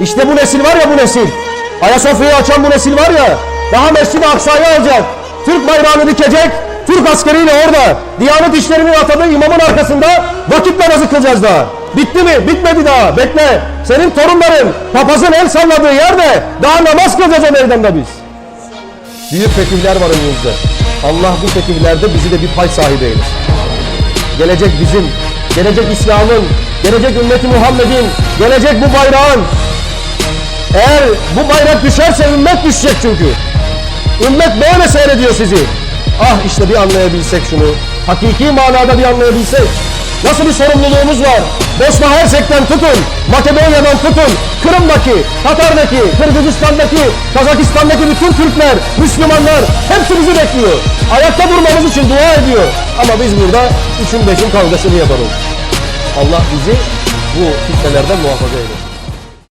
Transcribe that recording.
İşte bu nesil var ya bu nesil. Ayasofya'yı açan bu nesil var ya. Daha Mescid-i Aksa'yı alacak. Türk bayrağını dikecek. Türk askeriyle orada. Diyanet işlerinin atadığı imamın arkasında vakit namazı kılacağız daha. Bitti mi? Bitmedi daha. Bekle. Senin torunların papazın el salladığı yerde daha namaz kılacağız o meydanda biz. Büyük fetihler var önümüzde. Allah bu fetihlerde bizi de bir pay sahibi eylesin. Gelecek bizim, gelecek İslam'ın, gelecek ümmeti Muhammed'in, gelecek bu bayrağın. Eğer bu bayrak düşerse ümmet düşecek çünkü. Ümmet böyle seyrediyor sizi. Ah işte bir anlayabilsek şunu. Hakiki manada bir anlayabilsek. Nasıl bir sorumluluğumuz var? Bosna Hersek'ten tutun, Makedonya'dan tutun, Kırım'daki, Tatar'daki, Kırgızistan'daki, Kazakistan'daki bütün Türkler, Müslümanlar hepsi bizi bekliyor. Ayakta durmamız için dua ediyor. Ama biz burada üçün beşin kavgasını yapalım. Allah bizi bu fitnelerden muhafaza eylesin.